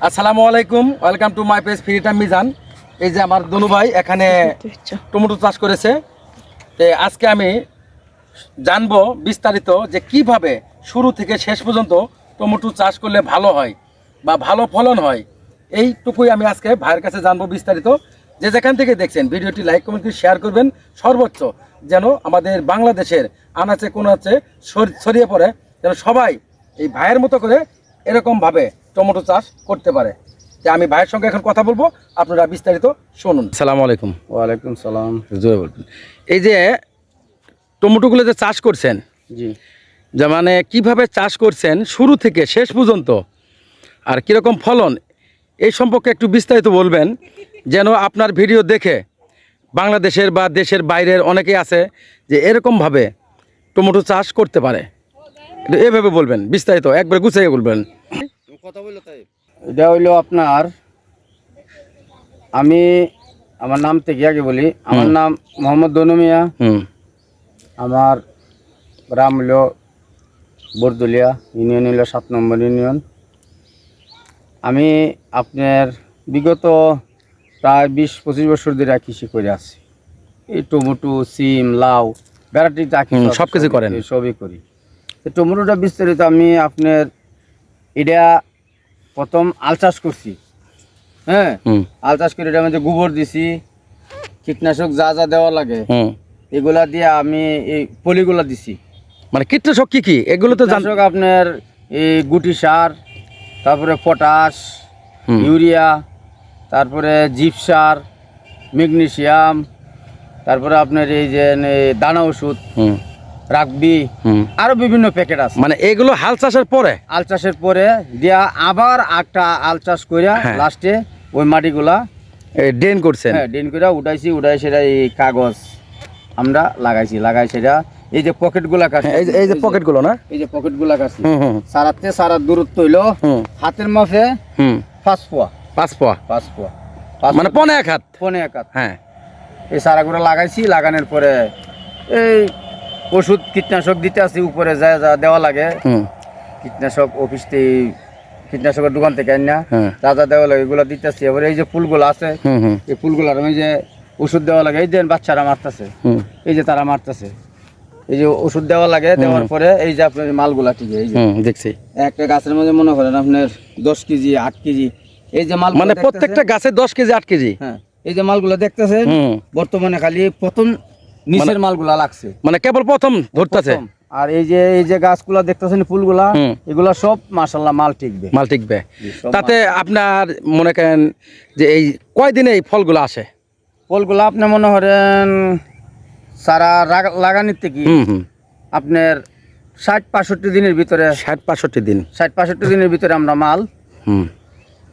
আসসালামু আলাইকুম, welcome to my page free time Mizan. এই যে আমার দনু ভাই, এখানে টমেটো চাষ করেছে। তো আজকে আমি জানব বিস্তারিত যে কীভাবে শুরু থেকে শেষ পর্যন্ত টমেটো চাষ করলে ভালো হয় বা ভালো ফলন হয়। এইটুকুই আমি আজকে ভাইয়ের কাছে জানব বিস্তারিত। যে যেখান থেকে দেখছেন, ভিডিওটি লাইক, কমেন্ট শেয়ার করবেন। সর্বোচ্চ যেন আমাদের বাংলাদেশের আনাচে কোনাচে ছড়- ছড়িয়ে পড়ে, যেন সবাই এই ভাইয়ের মতো করে এরকমভাবে টমেটো চাষ করতে পারে। যে আমি ভাইয়ের সঙ্গে এখন কথা বলব। আপনারা বিস্তারিত শুনুন। সালাম আলাইকুম। ওয়ালাইকুম সালাম। জোরে বলবেন। এই যে টমেটোগুলো যে চাষ করছেন জি। যে মানে কীভাবে চাষ করছেন শুরু থেকে শেষ পর্যন্ত আর কীরকম ফলন এই সম্পর্কে একটু বিস্তারিত বলবেন যেন আপনার ভিডিও দেখে বাংলাদেশের বা দেশের বাইরের অনেকে আছে যে এরকমভাবে টমেটো চাষ করতে পারে। এভাবে বলবেন বিস্তারিত একবার গুছিয়ে বলবেন। এটা হইল আপনার আমি আমার নাম থেকে আগে বলি আমার নাম মোহাম্মদ দনুমিয়া আমার গ্রাম হইল বরদলিয়া ইউনিয়ন হইল সাত নম্বর ইউনিয়ন। আমি আপনার বিগত প্রায় বিশ পঁচিশ বছর ধরে কৃষি করে আছি। এই টমেটো সিম লাউ ভ্যারাইটি চাকি হুম, সবকিছু করেন। সবই করি। তো টমেটোটা বিস্তারিত আমি আপনার এটা প্রথম আল চাষ করছি। হ্যাঁ? আল চাষ করে এটার মধ্যে গোবর দিছি। কীটনাশক যা যা দেওয়া লাগে এগুলা দিয়ে আমি এই পলিগুলা দিছি। মানে কীটনাশক কী কী? এগুলো তো কীটনাশক আপনার এই গুটি সার তারপরে পটাশ ইউরিয়া তারপরে জিপ সার ম্যাগনেসিয়াম তারপরে আপনার এই যে দানা ওষুধ। রাখবি হুম। আরও বিভিন্ন প্যাকেট আছে। মানে এগুলো হাল চাষের পরে? আল চাষের পরে দিয়া আবার একটা আল চাষ কইরা হ্যাঁ। লাস্টে ওই মাটিগুলা ড্রেন করছেন? হ্যাঁ ডিন করে উঠাইছি উঠাই সেটা এই কাগজ আমরা লাগাইছি লাগাই সেটা এই যে পকেটগুলা কাটছি। হ্যাঁ, এই যে এই যে পকেটগুলো না? এই যে পকেটগুলা কাটছি। হুম সারাতে সারা দূরত্ব হইল হাতের মাপে হুম। পাঁচ পোয়া পাঁচ পোয়া পাঁচ পোয়া মানে পনে এক হাত? পনে এক হাত। হ্যাঁ। এই সারাগুলো লাগাইছি লাগানোর পরে এই ওষুধ কীটনাশক দিতে আসি উপরে যা যা দেওয়া লাগে। কীটনাশক অফিস থেকে কীটনাশকের দোকান থেকে আনিয়া হ্যাঁ। যা যা দেওয়া লাগে এগুলো দিতে আসি এবার এই যে ফুলগুলো আছে এই ফুলগুলার আমি যে ওষুধ দেওয়া লাগে এই যে বাচ্চারা মারতেছে এই যে তারা মারতেছে। এই যে ওষুধ দেওয়া লাগে দেওয়ার পরে এই যে আপনার মালগুলা ঠিক এই যে দেখছি। একটা গাছের মধ্যে মনে করেন আপনার দশ কেজি আট কেজি এই যে মাল মানে প্রত্যেকটা গাছে দশ কেজি আট কেজি? হ্যাঁ এই যে মালগুলো দেখতেছে বর্তমানে খালি প্রথম নিচের মালগুলা লাগছে। মানে কেবল প্রথম ধরতেছে? আর এই যে এই যে গাছগুলা দেখতেছেন ফুলগুলা। এগুলা সব মাশাল্লাহ মাল টিকবে। মাল টিকবে। তাতে আপনার মনে করেন যে এই কয়দিনে এই ফলগুলো আসে? ফুলগুলা আপনি মনে করেন সারা লাগানির থেকে আপনার ষাট পাঁষট্টি দিনের ভিতরে ষাট পাঁষট্টি দিন। ষাট পাঁষট্টি দিনের ভিতরে আমরা মাল হুম।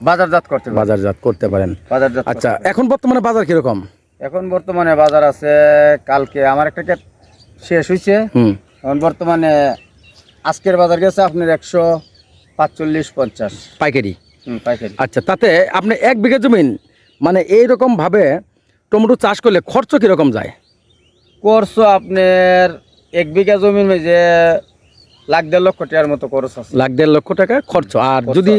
বাজারজাত করতে বাজারজাত করতে পারেন। বাজারজাত আচ্ছা এখন বর্তমানে বাজার কীরকম। এখন বর্তমানে বাজার আছে কালকে আমার একটা ক্ষেত শেষ হয়েছে এখন বর্তমানে আজকের বাজার গেছে আপনার একশো পাঁচচল্লিশ পঞ্চাশ। পাইকারি? হুম, পাইকারি। আচ্ছা তাতে আপনি এক বিঘা জমিন মানে এইরকম ভাবে টমেটো চাষ করলে খরচ কীরকম যায়? খরচ আপনার এক বিঘা জমির মেঝে লাখ দেড় লক্ষ টাকার মতো খরচ আছে। লাখ দেড় লক্ষ টাকা খরচ। আর যদি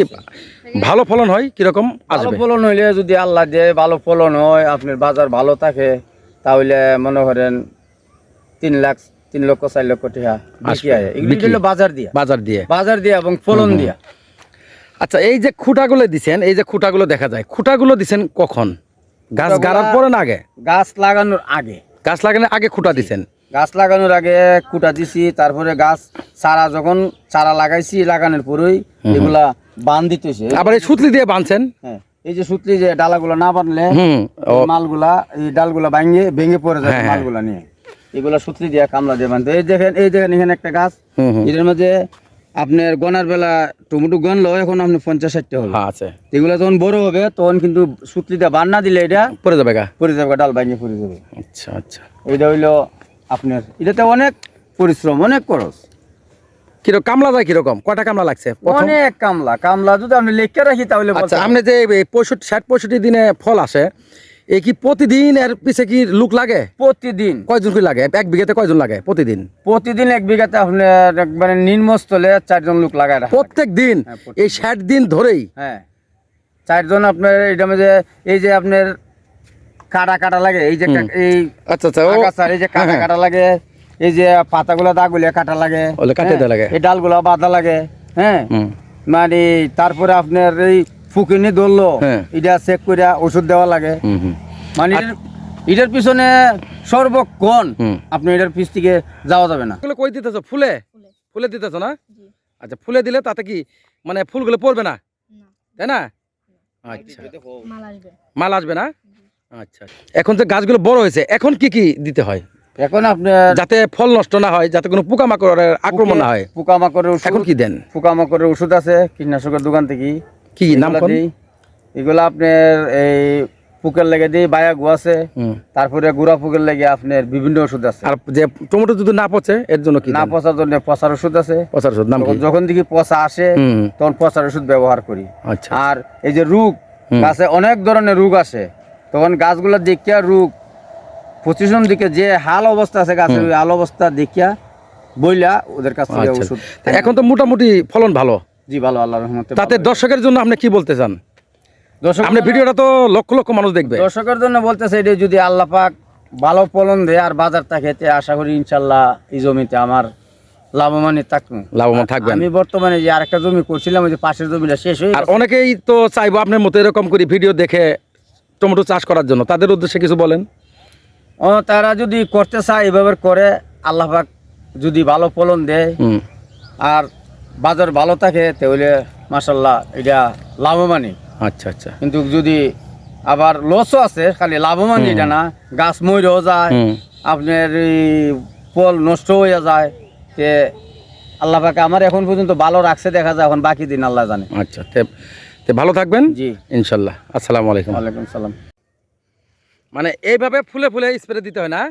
ভালো ফলন হয় কীরকম ভালো ফলন হইলে যদি আল্লাহ দিয়ে ভালো ফলন হয় আপনার বাজার ভালো থাকে তাহলে মনে করেন তিন লাখ তিন লক্ষ চার লক্ষ টাকা বিক্রি হয়। এগুলি হলো বাজার দিয়া। বাজার দিয়ে। বাজার দিয়া এবং ফলন দিয়া। আচ্ছা এই যে খুঁটাগুলো দিছেন এই যে খুঁটাগুলো দেখা যায় খুঁটাগুলো দিছেন কখন? গাছ গাড়ার পরে না আগে? গাছ লাগানোর আগে। গাছ লাগানোর আগে খুঁটা দিছেন। গাছ লাগানোর আগে কুটা দিছি তারপরে গাছ চারা যখন চারা লাগাইছি লাগানোর পরেই এগুলা বান দিতেছে। আবার এই সুতলি দিয়ে বাঁধছেন হ্যাঁ এই যে সুতলি যে ডালাগুলো না বানলে মালগুলা এই ডালগুলা ভাঙে ভেঙে পড়ে যায় হ্যাঁ, হ্যাঁ। মালগুলা নিয়ে। এগুলা সুতলি দিয়ে কামলা দিয়ে বানতে। এই দেখেন এই দেখেন এখানে একটা গাছ। এটার মধ্যে আপনার গনার বেলা টমেটো গনলো এখন আপনি পঞ্চাশ ষাটটা হলো। হ্যাঁ আছে। এগুলো যখন বড় হবে তখন কিন্তু সুতলি দিয়ে বান না দিলে এটা পরে যাবে গা? পড়ে যাবে ডাল ভাঙে পড়ে যাবে। আচ্ছা আচ্ছা। এইটা হইল আপনার এটাতে অনেক পরিশ্রম অনেক খরচ। কীরকম কামলা যায় কীরকম? কয়টা কামলা লাগছে অনেক কামলা কামলা যদি আপনি রাখি তাহলে আচ্ছা আপনি যে পঁয়ষট্টি ষাট পঁয়ষট্টি দিনে ফল আসে এই কি প্রতিদিন এর পিছে কি লোক লাগে? প্রতিদিন। কয়জন করে লাগে? এক বিঘাতে কয়জন লাগে প্রতিদিন? প্রতিদিন এক বিঘাতে আপনার একবারে নিম্নস্থলে চারজন লোক লাগায় লাগে। প্রত্যেক দিন? হ্যাঁ, এই ষাট দিন ধরেই? হ্যাঁ। চারজন আপনার এটা এই যে আপনার কাটা কাটা লাগে এই যে এই আচ্ছা আচ্ছা আগাছার এই যে কাটা হ্যাঁ। কাটা লাগে এই যে পাতাগুলো দাগুলো কাটা লাগে ওগুলো কাটে হ্যাঁ, দেওয়া লাগে। এই ডালগুলো বাঁধা লাগে হ্যাঁ। মানে তারপরে আপনার এই ফুকিনি ধরলো হ্যাঁ। এটা চেক করে ওষুধ দেওয়া লাগে। মানে এটার- পিছনে সর্বক্ষণ। আপনি এটার পিছ থেকে যাওয়া যাবে না। কই দিতেছ? ফুলে? ফুলে। দিতেছ না? আচ্ছা ফুলে দিলে তাতে কি মানে ফুলগুলো পড়বে না? তাই না। আচ্ছা। মাল আসবে। মাল আসবে না? আচ্ছা এখন যে গাছগুলো বড় হয়েছে এখন কি কি দিতে হয়? এখন আপনার যাতে ফল নষ্ট না হয় যাতে কোনো পোকামাকড়ের আক্রমণ না হয়। পোকামাকড়ের ওষুধ এখন কি দেন? পোকামাকড়ের ওষুধ আছে কীটনাশকের দোকান থেকে। কি নাম দিই। এগুলা আপনার এই পোকের লেগে দিই বায়া গু আছে তারপরে গুড়া পোকের লেগে আপনার বিভিন্ন ওষুধ আছে। আর যে টমেটো যদি না পচে এর জন্য কি না পচার জন্য পচার ওষুধ আছে। পচার ওষুধ নাম যখন- দেখি পচা আসে তখন পচার ওষুধ ব্যবহার করি। আচ্ছা আর এই যে রোগ। গাছে অনেক ধরনের রোগ আসে। তখন গাছগুলো দেখিয়া রোগ পজিশন দিকে যে হাল অবস্থা আছে গাছের ওই হাল অবস্থা দেখিয়া বইলা ওদের কাছ থেকে আচ্ছা। ওষুধ এখন তো মোটামুটি ফলন ভালো? জি ভালো আল্লাহ রহমতে তাতে দর্শকের জন্য আপনি কি বলতে চান? দর্শক আপনি ভিডিওটা তো লক্ষ লক্ষ মানুষ দেখবে। দর্শকের জন্য বলতেছে এটা যদি আল্লাহ পাক ভালো ফলন দেয় আর বাজার থাকে তে আশা করি ইনশাল্লাহ এই জমিতে আমার লাভবানই থাকব। লাভবান থাকবে আমি বর্তমানে যে আরেকটা জমি করছিলাম ওই যে পাশের জমিটা শেষ হয়ে আর অনেকেই তো চাইব আপনার মতো এরকম করে ভিডিও দেখে টমেটো চাষ করার জন্য তাদের উদ্দেশ্যে কিছু বলেন। ও তারা যদি করতে চায় এভাবে করে আল্লাহ পাক যদি ভালো ফলন দেয় আর বাজার ভালো থাকে তাহলে মাসাল্লাহ এটা লাভবানই। আচ্ছা আচ্ছা। কিন্তু যদি আবার লসও আছে খালি লাভবান। এটা না গাছ মরেও যায় আপনার এই ফল নষ্ট হয়ে যায় তে আল্লাহ পাকে আমার এখন পর্যন্ত ভালো রাখছে দেখা যায় এখন বাকি দিন আল্লাহ জানে। আচ্ছা তে ভালো থাকবেন? জি। ইনশাল্লাহ। আসসালামু আলাইকুম। ওয়ালাইকুম সালাম। মানে এইভাবে ফুলে ফুলে স্প্রে দিতে হয় না?